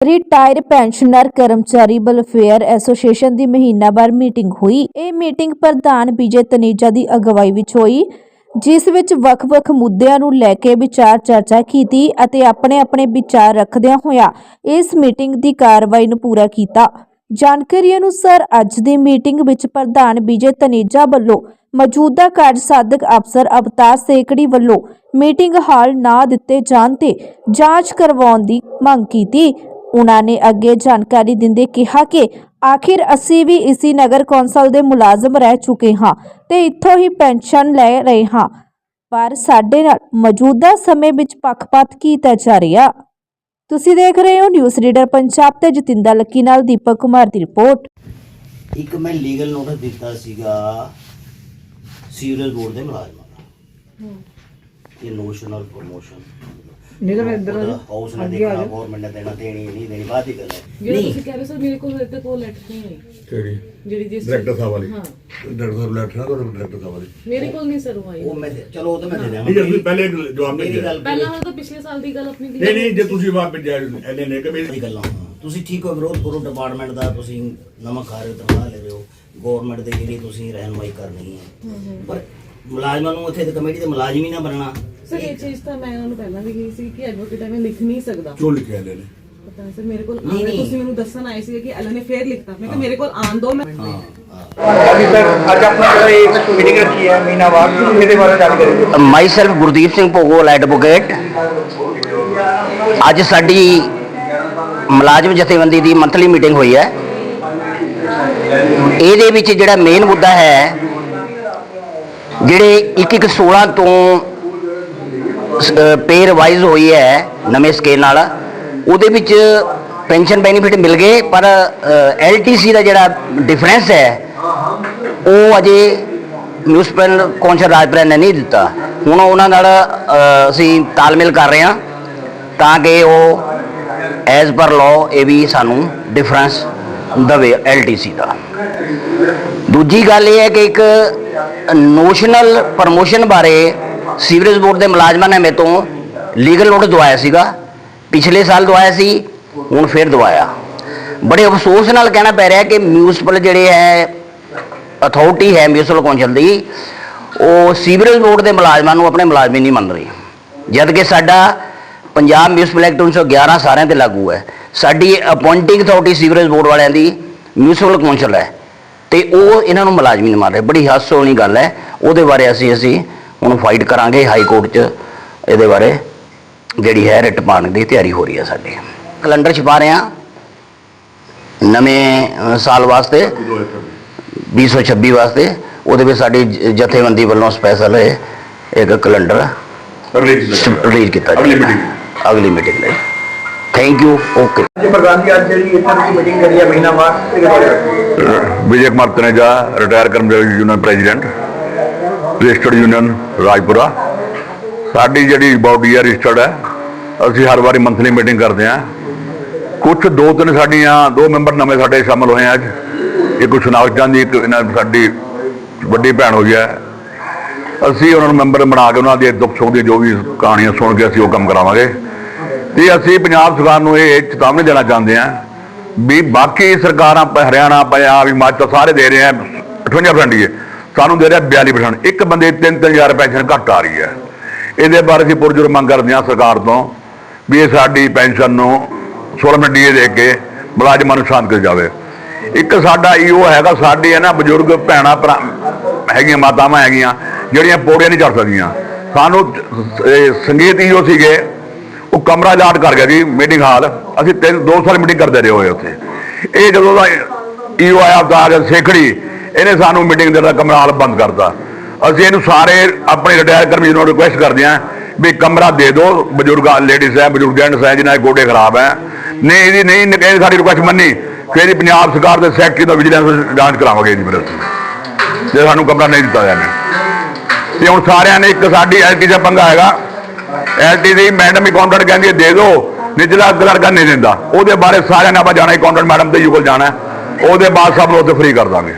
Retire pensioner ਕਰਮਚਾਰੀ welfare association ਦੀ ਮਹੀਨਾਵਾਰ ਮੀਟਿੰਗ ਹੋਈ। ਇਹ ਮੀਟਿੰਗ ਪ੍ਰਧਾਨ ਵਿਜੇ ਤਨੇਜਾ ਦੀ ਅਗਵਾਈ ਵਿੱਚ ਹੋਈ, ਜਿਸ ਵਿੱਚ ਵੱਖ-ਵੱਖ ਮੁੱਦਿਆਂ ਨੂੰ ਲੈ ਕੇ ਵਿਚਾਰ ਚਰਚਾ ਕੀਤੀ ਅਤੇ ਆਪਣੇ-ਆਪਣੇ ਵਿਚਾਰ ਰੱਖਦਿਆਂ ਹੋਇਆ ਇਸ ਮੀਟਿੰਗ ਦੀ ਕਾਰਵਾਈ ਨੂੰ ਪੂਰਾ ਕੀਤਾ। ਜਾਣਕਾਰੀ ਅਨੁਸਾਰ ਅੱਜ ਦੀ ਮੀਟਿੰਗ ਵਿੱਚ ਪ੍ਰਧਾਨ ਵਿਜੇ ਤਨੇਜਾ ਵੱਲੋਂ ਮੌਜੂਦਾ ਕਾਰਜ ਸਾਧਕ ਅਫਸਰ ਅਵਤਾਰ ਸੇਕੜੀ ਵੱਲੋਂ ਮੀਟਿੰਗ ਹਾਲ ਨਾ ਦਿੱਤੇ ਜਾਣ ਤੇ ਜਾਂਚ ਕਰਵਾਉਣ ਦੀ ਮੰਗ ਕੀਤੀ ਉਹਨਾਂ ਨੇ ਅੱਗੇ ਜਾਣਕਾਰੀ ਦਿੰਦੇ ਕਿਹਾ ਕਿ ਆਖਿਰ ਅਸੀਂ ਵੀ ਇਸੀ ਨਗਰ ਕੌਂਸਲ ਦੇ ਮੁਲਾਜ਼ਮ ਰਹਿ ਚੁੱਕੇ ਹਾਂ ਤੇ ਇੱਥੋਂ ਹੀ ਪੈਨਸ਼ਨ ਲੈ ਰਹੇ ਹਾਂ। ਪਰ ਸਾਡੇ ਨਾਲ ਮੌਜੂਦਾ ਸਮੇਂ ਵਿੱਚ ਪੱਖਪਾਤ ਕੀਤਾ ਜਾ ਰਿਹਾ। ਤੁਸੀਂ ਦੇਖ ਰਹੇ ਹੋ ਨਿਊਜ਼ ਰੀਡਰ ਪੰਜਾਬ ਤੇ ਜਤਿੰਦਰ ਲੱਕੀ ਨਾਲ ਦੀਪਕ ਕੁਮਾਰ ਦੀ ਰਿਪੋਰਟ। ਇੱਕ ਮੈਂ ਲੀਗਲ ਨੋਟਿਸ ਦਿੱਤਾ ਸੀਗਾ ਸੀਰੀਅਲ ਬੋਰਡ ਦੇ ਮੁਲਾਜ਼ਮਾਂ ਦਾ। ਇਹ ਨੋਸ਼ਨਲ ਪ੍ਰੋਮੋਸ਼ਨ ਨਿਗਮ ਇੰਦਰ ਹਾਊਸ ਨੇ ਦੇਖਣਾ ਗਵਰਨਮੈਂਟ ਨੇ ਦੇਣਾ ਦੇਣੀ ਨਹੀਂ ਦੇਣੀ ਬਾਅਦ ਦੀ ਗੱਲ ਹੈ। ਜਿਹੜਾ ਨਹੀਂ। ਤੁਸੀਂ ਕਹਿ ਰਹੇ ਸਰ ਮੇਰੇ ਕੋਲ ਹਜੇ ਤੱਕ ਉਹ ਲੈਟਰ ਨਹੀਂ ਆਈ ਕਿਹੜੀ? ਜਿਹੜੀ ਜਿਸ ਡਾਇਰੈਕਟਰ ਸਾਹਿਬ ਵਾਲੀ। ਹਾਂ। ਡਾਇਰੈਕਟਰ ਸਾਹਿਬ ਲੈਟਰ ਨਾ ਤੁਹਾਡੇ ਡਾਇਰੈਕਟਰ ਸਾਹਿਬ ਵਾਲੀ। ਮੇਰੇ ਕੋਲ ਨਹੀਂ ਸਰ ਉਹ ਆਈ। ਉਹ ਮੈਂ ਦੇ- ਚਲੋ ਉਹ ਤਾਂ ਮੈਂ ਦੇ ਦਿਆਂਗਾ। ਨਹੀਂ ਜੇ ਤੁਸੀਂ ਪਹਿਲੇ ਜਵਾਬ ਨਹੀਂ ਮੇਰੀ ਦਿੱਤਾ। ਗੱਲ ਪਹਿਲਾਂ ਹੁਣ ਤਾਂ ਪਿਛਲੇ ਸਾਲ ਦੀ ਗੱਲ ਆਪਣੀ ਨਹੀਂ ਨਹੀਂ ਜੇ ਤੁਸੀਂ ਵਾਪ ਐਨੇ ਨੇ ਕਿ ਮੇਰੀ ਗੱਲਾਂ ਹਾਂ। ਤੁਸੀਂ ਠੀਕ ਹੋ ਵਿਰੋਧ ਕਰੋ ਡਿਪਾਰਟਮੈਂਟ ਦਾ ਤੁਸੀਂ ਨਮਕ ਖਾ ਰਹੇ ਹੋ ਤਨਖਾਹ ਲੈ ਰਹੇ ਹੋ। ਗਵਰਨਮੈਂਟ ਦੇ ਜਿਹੜੀ ਤੁਸੀਂ ਰਹਿਨਮਾਈ ਕਰਨੀ ਹੈ। ਪਰ ਮੁਲਾਜ਼ਮਾਂ ਨੂੰ ਤੇ ਕਮੇਟੀ ਦੇ ਮੁਲਾਜ਼ਮ ਹੀ ਨਾ ਬਣਨਾ। ਸਰ ਇਹ ਚੀਜ਼ ਤਾਂ ਮੈਂ ਉਹਨਾਂ ਨੂੰ ਪਹਿਲਾਂ ਵੀ ਕਹੀ ਸੀ ਕਿ ਐਡਵੋਕੇਟ ਐਵੇਂ ਲਿਖ ਨਹੀਂ ਸਕਦਾ। ਕਿਉਂ ਲਿਖਿਆ ਇਹਨੇ? ਪਤਾ ਨਹੀਂ ਸਰ ਮੇਰੇ ਕੋਲ ਨਹੀਂ। ਤੁਸੀਂ ਮੈਨੂੰ ਦੱਸਣ ਆਏ ਸੀ ਕਿ ਐਲਨ ਨੇ ਫੇਰ ਲਿਖਤਾ। ਮੈਂ ਕਿਹਾ ਮੇਰੇ ਕੋਲ ਆਣ ਦੋ ਮੈਂ ਹਾਂਜੀ ਸਰ ਅੱਜ ਆਪਣਾ ਜਿਹੜਾ ਇਹ ਮੀਟਿੰਗ ਰੱਖੀ ਹੈ ਮਹੀਨਾਵਾਰ ਇਹਦੇ ਬਾਰੇ ਜਾਣਕਾਰੀ ਦਿਓ myself Gurdeep Singh Bhogol advocate ਅੱਜ ਸਾਡੀ ਮੁਲਾਜ਼ਮ ਜਥੇਬੰਦੀ ਦੀ ਮੰਥਲੀ ਮੀਟਿੰਗ ਹੋਈ ਹੈ। ਇਹਦੇ ਵਿੱਚ ਜਿਹੜਾ ਮੇਨ ਮੁੱਦਾ ਹੈ ਜਿਹੜੇ 1 1 16 ਤੋਂ ਪੇ ਰਿਵਾਈਜ਼ ਹੋਈ ਹੈ ਨਵੇਂ ਸਕੇਲ ਨਾਲ, ਉਹਦੇ ਵਿੱਚ ਪੈਨਸ਼ਨ ਬੈਨੀਫਿਟ ਮਿਲ ਗਏ, ਪਰ ਐਲਟੀਸੀ ਦਾ ਜਿਹੜਾ ਡਿਫਰੈਂਸ ਹੈ, ਉਹ ਅਜੇ ਮਿਊਨਿਸਪਲ ਕੌਂਸਲ ਰਾਜਪੁਰਾ ਨੇ ਨਹੀਂ ਦਿੱਤਾ। ਹੁਣ ਉਹਨਾਂ ਨਾਲ ਅਸੀਂ ਤਾਲਮੇਲ ਕਰ ਰਹੇ ਹਾਂ, ਤਾਂ ਕਿ ਉਹ ਐਜ਼ ਪਰ ਲਾਅ ਇਹ ਵੀ ਸਾਨੂੰ ਡਿਫਰੈਂਸ ਦਵੇ ਐਲਟੀਸੀ ਦਾ। ਦੂਜੀ ਗੱਲ ਇਹ ਹੈ ਕਿ ਇੱਕ ਨੋਸ਼ਨਲ ਪ੍ਰਮੋਸ਼ਨ ਬਾਰੇ ਸੀਵਰੇਜ ਬੋਰਡ ਦੇ ਮੁਲਾਜ਼ਮਾਂ ਨੇ ਮੇਰੇ ਤੋਂ ਲੀਗਲ ਨੋਟਿਸ ਦਵਾਇਆ ਸੀਗਾ। ਪਿਛਲੇ ਸਾਲ ਦਵਾਇਆ ਸੀ, ਹੁਣ ਫਿਰ ਦਵਾਇਆ। ਬੜੇ ਅਫਸੋਸ ਨਾਲ ਕਹਿਣਾ ਪੈ ਰਿਹਾ ਕਿ ਮਿਊਨਿਸਪਲ ਜਿਹੜੇ ਹੈ ਅਥਾਰਟੀ ਹੈ ਮਿਊਨਿਸਪਲ ਕੌਂਸਲ ਦੀ, ਉਹ ਸੀਵਰੇਜ ਬੋਰਡ ਦੇ ਮੁਲਾਜ਼ਮਾਂ ਨੂੰ ਆਪਣੇ ਮੁਲਾਜ਼ਮ ਨਹੀਂ ਮੰਨ ਰਹੀ। ਜਦ ਕਿ ਸਾਡਾ ਪੰਜਾਬ ਮਿਊਨਿਸਪਲ ਐਕਟ 1911 ਸਾਰਿਆਂ ਤੇ ਲਾਗੂ ਹੈ। ਸਾਡੀ ਅਪਾਇੰਟਿੰਗ ਅਥਾਰਟੀ ਸੀਵਰੇਜ ਬੋਰਡ ਵਾਲਿਆਂ ਦੀ ਮਿਊਨਿਸਪਲ ਕੌਂਸਲ ਹੈ। ਤੇ ਉਹ ਇਹਨਾਂ ਨੂੰ ਮੁਲਾਜ਼ਮ ਹੀ ਨਹੀਂ ਮੰਨ ਰਹੇ। ਬੜੀ ਹਾਸੋਣੀ ਗੱਲ ਹੈ। ਉਹਦੇ ਬਾਰੇ ਅਸੀਂ ਅਸੀਂ ਹੁਣ ਫਾਈਟ ਕਰਾਂਗੇ ਹਾਈ ਕੋਰਟ 'ਚ ਇਹਦੇ ਬਾਰੇ ਜਿਹੜੀ ਹੈ ਰਿਟ ਪਾਉਣ ਦੀ ਤਿਆਰੀ ਹੋ ਰਹੀ ਹੈ ਸਾਡੀ। ਕੈਲੰਡਰ ਛਪਾ ਰਹੇ ਹਾਂ। ਨਵੇਂ ਸਾਲ ਵਾਸਤੇ 2026 ਵਾਸਤੇ। ਉਹਦੇ ਵਿੱਚ ਸਾਡੀ ਜਥੇਬੰਦੀ ਵੱਲੋਂ ਸਪੈਸ਼ਲ ਇੱਕ ਕੈਲੰਡਰ ਰਿਲੀਜ਼ ਕੀਤਾ ਅਗਲੀ ਜਾਏਗਾ। ਅਗਲੀ ਮੀਟਿੰਗ ਲਈ। ਥੈਂਕ ਯੂ ਓਕੇ ਜੀ ਪ੍ਰਧਾਨ ਜੀ ਅੱਜ ਜਿਹੜੀ ਇੱਥੇ ਦੀ ਮੀਟਿੰਗ ਕਰੀ ਹੈ ਮਹੀਨਾਵਾਰ ਇਹਦੇ ਬਾਰੇ ਵਿਜੇ ਕੁਮਾਰ ਤਨੇਜਾ ਰਿਟਾਇਰ ਕਰਮਚਾਰੀ union president registered union Rajpura ਸਾਡੀ ਜਿਹੜੀ ਬਾਡੀ ਹੈ ਰਜਿਸਟਰਡ ਹੈ ਅਸੀਂ ਹਰ ਵਾਰੀ ਮੰਥਲੀ ਮੀਟਿੰਗ ਕਰਦੇ ਹਾਂ ਕੁਝ ਦੋ ਤਿੰਨ ਸਾਡੀਆਂ ਦੋ ਮੈਂਬਰ ਨਵੇਂ ਸਾਡੇ ਸ਼ਾਮਲ ਹੋਏ ਆ ਅੱਜ ਇੱਕ ਸੁਨਾਖ ਚੰਦ ਇੱਕ ਇਹਨਾਂ ਸਾਡੀ ਵੱਡੀ ਭੈਣ ਹੋਈ ਹੈ ਅਸੀਂ ਉਹਨਾਂ ਨੂੰ ਮੈਂਬਰ ਬਣਾ ਕੇ ਉਹਨਾਂ ਦੇ ਦੁੱਖ ਸੁੱਖ ਦੀ ਜੋ ਵੀ ਕਹਾਣੀਆਂ ਸੁਣ ਕੇ ਅਸੀਂ ਉਹ ਕੰਮ ਕਰਾਵਾਂਗੇ ਤੇ ਅਸੀਂ ਪੰਜਾਬ ਸਰਕਾਰ ਨੂੰ ਇਹ ਚੇਤਾਵਨੀ ਦੇਣਾ ਚਾਹੁੰਦੇ ਹਾਂ ਵੀ ਬਾਕੀ ਸਰਕਾਰਾਂ ਪ- ਹਰਿਆਣਾ, ਪੰਜਾਬ, ਹਿਮਾਚਲ ਸਾਰੇ ਦੇ ਰਹੇ ਆ 58% ਹੀ ਸਾਨੂੰ ਦੇ ਰਿਹਾ 42% ਇੱਕ ਬੰਦੇ 3-3000 ਪੈਨਸ਼ਨ ਘੱਟ ਆ ਰਹੀ ਹੈ। ਇਹਦੇ ਬਾਰੇ ਅਸੀਂ ਪੁਰਜੁਰ ਮੰਗ ਕਰਦੇ ਹਾਂ ਸਰਕਾਰ ਤੋਂ ਵੀ ਇਹ ਸਾਡੀ ਪੈਨਸ਼ਨ ਨੂੰ 16 ਡੀਏ ਦੇ ਕੇ ਮੁਲਾਜ਼ਮਾਂ ਨੂੰ ਸ਼ਾਂਤ ਕਰ ਜਾਵੇ। ਇੱਕ ਸਾਡਾ ਈਓ ਹੈਗਾ, ਸਾਡੇ ਹੈ ਨਾ ਬਜ਼ੁਰਗ ਭੈਣਾਂ, ਭਰਾ ਹੈਗੀਆਂ, ਮਾਤਾਵਾਂ ਹੈਗੀਆਂ, ਜਿਹੜੀਆਂ ਪੌੜੀਆਂ ਨਹੀਂ ਚੜ ਸਕਦੀਆਂ। ਸਾਨੂੰ ਸੰਗੀਤ ਈਓ ਸੀਗੇ। ਉਹ ਕਮਰਾ ਲਾਟ ਕਰ ਗਿਆ ਜੀ ਮੀਟਿੰਗ ਹਾਲ। ਅਸੀਂ ਤਿੰਨ, ਦੋ ਸਾਲ ਮੀਟਿੰਗ ਕਰਦੇ ਰਹੇ ਹੋਏ ਉੱਥੇ। ਇਹ ਜਦੋਂ ਦਾ ਈਓ ਆਇਆ ਅਵਤਾਰ ਸੇਖੜੀ, ਇਹਨੇ ਸਾਨੂੰ ਮੀਟਿੰਗ ਦਾ ਕਮਰਾ ਹਾਲ ਬੰਦ ਕਰਤਾ। ਅਸੀਂ ਇਹਨੂੰ ਸਾਰੇ ਆਪਣੇ ਰਿਟਾਇਰ ਕਰਮੀ ਨੂੰ ਰਿਕੁਐਸਟ ਕਰਦੇ ਹਾਂ ਵੀ ਕਮਰਾ ਦੇ ਦਿਓ। ਬਜ਼ੁਰਗਾਂ ਲੇਡੀਜ਼ ਹੈ, ਬਜ਼ੁਰਗ ਜੈਂਟਸ ਹੈ, ਜਿਨ੍ਹਾਂ ਦੇ ਗੋਡੇ ਖਰਾਬ ਹੈ। ਨਹੀਂ, ਇਹਦੀ ਨਹੀਂ ਇਹ ਸਾਡੀ ਰਿਕੁਐਸਟ ਮੰਨੀ। ਫਿਰ ਇਹਦੀ ਪੰਜਾਬ ਸਰਕਾਰ ਦੇ ਸੈਕਟਰੀ ਦਾ ਵਿਜੀਲੈਂਸ ਜਾਂਚ ਕਰਾਵਾਂਗੇ ਜੀ ਫਿਰ ਅਸੀਂ ਜੇ ਸਾਨੂੰ ਕਮਰਾ ਨਹੀਂ ਦਿੱਤਾ ਜਾਣਾ ਤੇ ਹੁਣ ਸਾਰਿਆਂ ਨੇ ਇੱਕ ਸਾਡੀ ਐਲਟੀ ਦਾ ਪੰਗਾ ਹੈਗਾ। ਐਲਟੀ ਦੀ ਮੈਡਮ ਅਕਾਊਂਟੈਂਟ ਕਹਿੰਦੀ ਹੈ, ਦੇ ਦਿਓ। ਨਿਚਲਾ ਲੜਕਾ ਨਹੀਂ ਦਿੰਦਾ। ਉਹਦੇ ਬਾਰੇ ਸਾਰਿਆਂ ਨੇ ਆਪਾਂ ਜਾਣਾ ਹੀ ਮੈਡਮ ਦੇ ਯੂ ਕੋਲ ਜਾਣਾ ਉਹਦੇ ਬਾਅਦ ਸਭ ਨੂੰ ਉੱਥੇ ਫ੍ਰੀ ਕਰ ਦਾਂਗੇ।